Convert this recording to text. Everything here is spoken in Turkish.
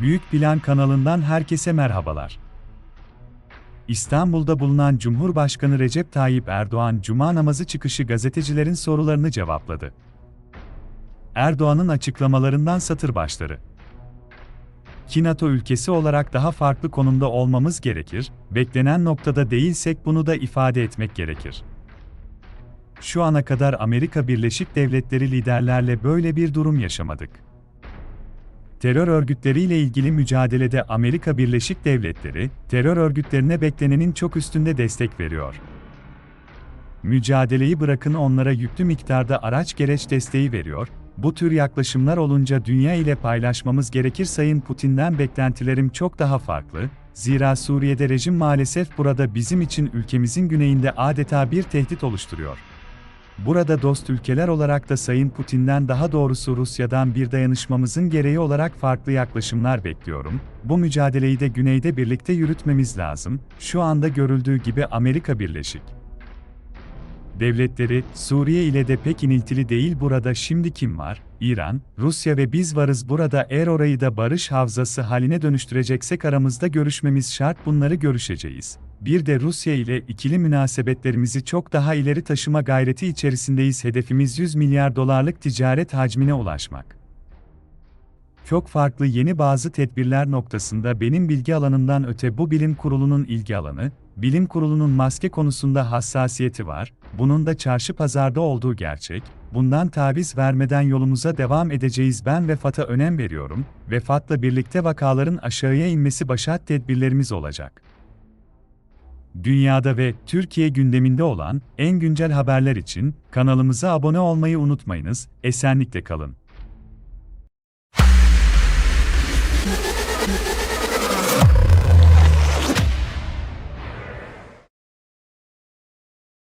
Büyük Plan kanalından herkese merhabalar. İstanbul'da bulunan Cumhurbaşkanı Recep Tayyip Erdoğan cuma namazı çıkışı gazetecilerin sorularını cevapladı. Erdoğan'ın açıklamalarından satır başları. Ki NATO ülkesi olarak daha farklı konumda olmamız gerekir, beklenen noktada değilsek bunu da ifade etmek gerekir. Şu ana kadar Amerika Birleşik Devletleri liderlerle böyle bir durum yaşamadık. Terör örgütleriyle ilgili mücadelede Amerika Birleşik Devletleri, terör örgütlerine beklenenin çok üstünde destek veriyor. Mücadeleyi bırakın onlara yüklü miktarda araç gereç desteği veriyor, bu tür yaklaşımlar olunca dünya ile paylaşmamız gerekir Sayın Putin'den beklentilerim çok daha farklı, zira Suriye'de rejim maalesef burada bizim için ülkemizin güneyinde adeta bir tehdit oluşturuyor. Burada dost ülkeler olarak da Sayın Putin'den daha doğrusu Rusya'dan bir dayanışmamızın gereği olarak farklı yaklaşımlar bekliyorum. Bu mücadeleyi de güneyde birlikte yürütmemiz lazım. Şu anda görüldüğü gibi Amerika Birleşik Devletleri, Suriye ile de pek iniltili değil burada şimdi kim var? İran, Rusya ve biz varız burada eğer orayı da barış havzası haline dönüştüreceksek aramızda görüşmemiz şart bunları görüşeceğiz. Bir de Rusya ile ikili münasebetlerimizi çok daha ileri taşıma gayreti içerisindeyiz. Hedefimiz 100 milyar dolarlık ticaret hacmine ulaşmak. Çok farklı yeni bazı tedbirler noktasında benim bilgi alanından öte bu bilim kurulunun ilgi alanı, bilim kurulunun maske konusunda hassasiyeti var, bunun da çarşı pazarda olduğu gerçek, bundan taviz vermeden yolumuza devam edeceğiz ben vefata önem veriyorum, vefatla birlikte vakaların aşağıya inmesi başat tedbirlerimiz olacak. Dünyada ve Türkiye gündeminde olan en güncel haberler için kanalımıza abone olmayı unutmayınız, esenlikle kalın.